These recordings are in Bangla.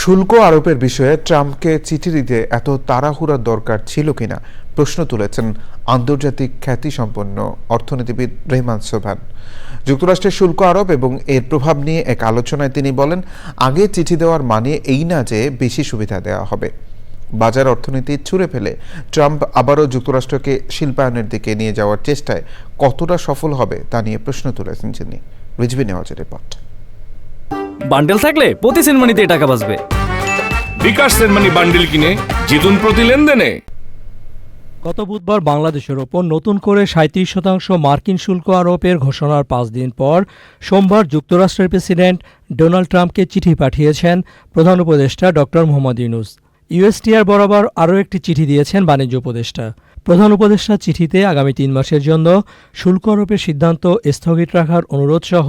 শুল্ক আরোপের বিষয়ে ট্রাম্পকে চিঠি দিতে এত তাড়াহুড়ার দরকার ছিল কিনা প্রশ্ন তুলেছেন আন্তর্জাতিক খ্যাতিসম্পন্ন অর্থনীতিবিদ রেহমান সোভান। যুক্তরাষ্ট্রের শুল্ক আরোপ এবং এর প্রভাব নিয়ে এক আলোচনায় তিনি বলেন, আগে চিঠি দেওয়ার মানে এই না যে বেশি সুবিধা দেওয়া হবে। বাজার অর্থনীতি ছুঁড়ে ফেলে ট্রাম্প আবারও যুক্তরাষ্ট্রকে শিল্পায়নের দিকে নিয়ে যাওয়ার চেষ্টায় কতটা সফল হবে তা নিয়ে প্রশ্ন তুলেছেন তিনি। রিজভি নেওয়াজের রিপোর্ট। বান্ডেল থাকলে প্রতি সেনমানিতে টাকা বাঁচবে। বিকাশ সেনমানি বান্ডিল কিনে জিতুন প্রতি লেনদেনে। গত বুধবার বাংলাদেশের ওপর নতুন করে সাঁত্রিশ শতাংশ মার্কিন শুল্ক আরোপের ঘোষণার পাঁচ দিন পর সোমবার যুক্তরাষ্ট্রের প্রেসিডেন্ট ডোনাল্ড ট্রাম্পকে চিঠি পাঠিয়েছেন প্রধান উপদেষ্টা ড মোহাম্মদ ইউনুস। ইউএসটিআর বরাবর আরও একটি চিঠি দিয়েছেন বাণিজ্য উপদেষ্টা। প্রধান উপদেষ্টা চিঠিতে আগামী তিন মাসের জন্য শুল্ক আরোপের সিদ্ধান্ত স্থগিত রাখার অনুরোধ সহ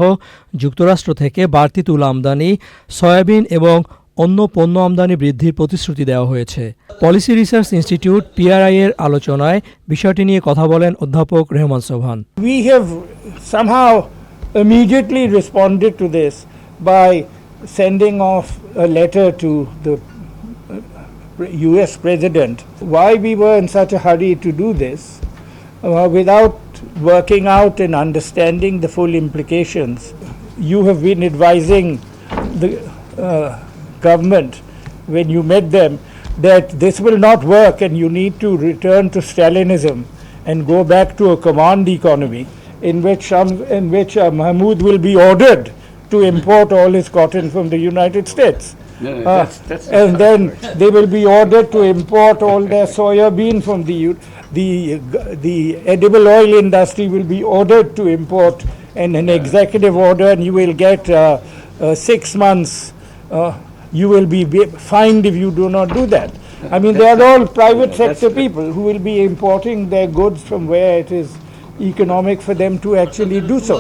যুক্তরাষ্ট্র থেকে বাড়তি তুলা আমদানি সয়াবিন এবং অন্য পণ্য আমদানি বৃদ্ধির প্রতিশ্রুতি দেওয়া হয়েছে। পলিসি রিসার্চ ইনস্টিটিউট পিআরআই এর আলোচনায় বিষয়টি নিয়ে কথা বলেন অধ্যাপক Rehman Sobhan we somehow immediately responded to this by sending off a letter to the uh, US president why we were in such a hurry to do this uh, without working out and understanding the full implications. You have been advising the uh, government when you met them that this will not work and you need to return to Stalinism and go back to a command economy in which some, in which uh, Mahmoud will be ordered to import all his cotton from the United States. Uh, and then they will be ordered to import all their soya bean from the U- the the edible oil industry will be ordered to import and an executive order and you will get uh, uh, six months uh, you will be be- fined if you do not do that. I mean, they are all private sector people who will be importing their goods from where it is economic for them to actually do so.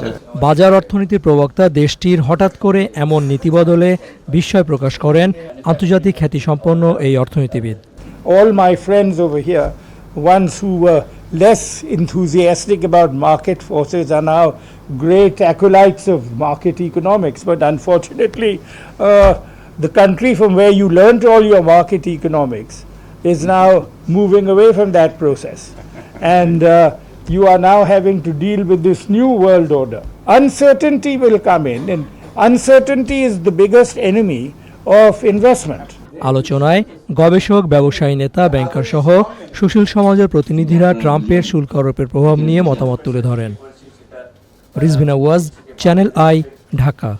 বাজার অর্থনীতির প্রবক্তা দেশটির হঠাৎ করে এমন নীতি বদলে বিস্ময় প্রকাশ করেন আন্তর্জাতিক খ্যাতিসম্পন্ন এই অর্থনীতিবিদ all my friends over here, ones who were less enthusiastic about market forces, are now great acolytes of market economics. But unfortunately, uh, the country from where you learnt all your market economics is now moving away from that process. And uh, you are now having to deal with this new world order. Uncertainty will come in, and uncertainty is the biggest enemy of investment. আলোচনায় গবেষক ব্যবসায়ী নেতা ব্যাংকার সহ সুশীল সমাজের প্রতিনিধিরা ট্রাম্পের শুল্ক আরোপের প্রভাব নিয়ে মতামত তুলে ধরেন Rizvina was channel I Dhaka